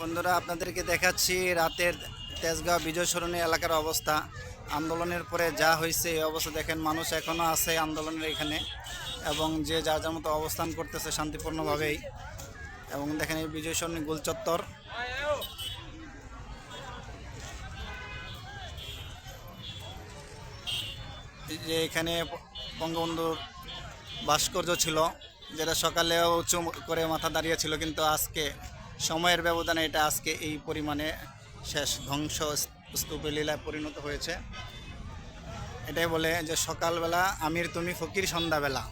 বন্ধুরা, আপনাদেরকে দেখাচ্ছি রাতের তেজগাঁও বিজয় সরণী এলাকার অবস্থা। আন্দোলনের পরে যা হয়েছে, এই অবস্থা দেখেন, মানুষ এখনও আছে আন্দোলনের এখানে এবং যে যা যার মতো অবস্থান করতেছে শান্তিপূর্ণভাবেই। এবং দেখেন এই বিজয় সরণী গোলচত্বর যে এখানে বঙ্গবন্ধুর ভাস্কর্য ছিল যেটা সকালে উঁচু করে মাথা দাঁড়িয়ে ছিল কিন্তু আজকে সময়ের ব্যবধানে এটা আজকে এই পরিমাণে শেষ ধ্বংস স্তূপে লীলায় পরিণত হয়েছে। এটাই বলে যে সকালবেলা আমির তুমি ফকির সন্ধ্যাবেলা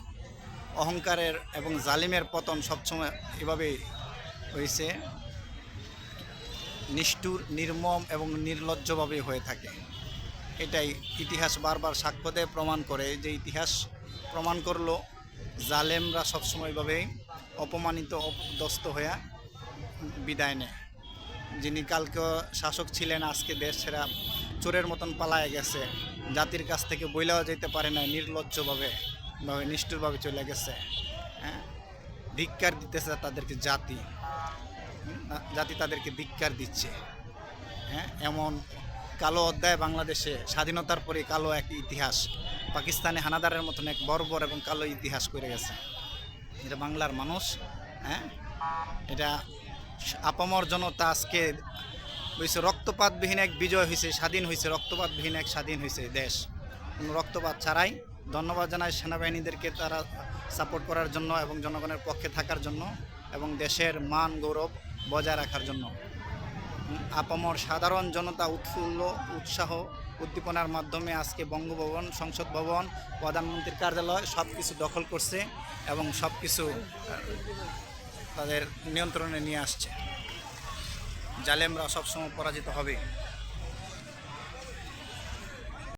অহংকারের এবং জালিমের পতন সবসময় এভাবেই হয়েছে। নিষ্ঠুর, নির্মম এবং নির্লজ্জভাবেই হয়ে থাকে। এটাই ইতিহাস বারবার সাক্ষ্য দেয়, প্রমাণ করে যে ইতিহাস প্রমাণ করল জালেমরা সবসময়ভাবেই অপমানিত অপদস্ত হয়ে বিদায় নেয়। যিনি কালকে শাসক ছিলেন, আজকে দেশ ছেড়া চোরের মতন পালায় গেছে। জাতির কাছ থেকে বইলাও যেতে পারে না নির্লজ্জভাবে, ভাবে নিষ্ঠুরভাবে চলে গেছে। হ্যাঁ? ধিক্কার দিতেছে তাদেরকে জাতি। জাতি তাদেরকে ধিক্কার দিচ্ছে। হ্যাঁ? এমন কালো অধ্যায় বাংলাদেশে স্বাধীনতার পরে কালো এক ইতিহাস। পাকিস্তানে হানাদারের মতন এক বর্বর এবং কালো ইতিহাস করে গেছে। এটা বাংলার মানুষ হ্যাঁ? এটা আপামর জনতা আজকে হয়েছে রক্তপাতবিহীন এক বিজয় হয়েছে স্বাধীন হয়েছে রক্তপাতবিহীন এক স্বাধীন হয়েছে দেশ। কোনো রক্তপাত ছাড়াই ধন্যবাদ জানাই সেনাবাহিনীদেরকে তারা সাপোর্ট করার জন্য এবং জনগণের পক্ষে থাকার জন্য এবং দেশের মান গৌরব বজায় রাখার জন্য। আপামর সাধারণ জনতা উৎফুল্ল উৎসাহ উদ্দীপনার মাধ্যমে আজকে বঙ্গভবন, সংসদ ভবন, প্রধানমন্ত্রীর কার্যালয় সব কিছু দখল করছে এবং সব কিছু তাদের নিয়ন্ত্রণে নিয়ে আসছে। জালেমরা সবসময় পরাজিত হবে।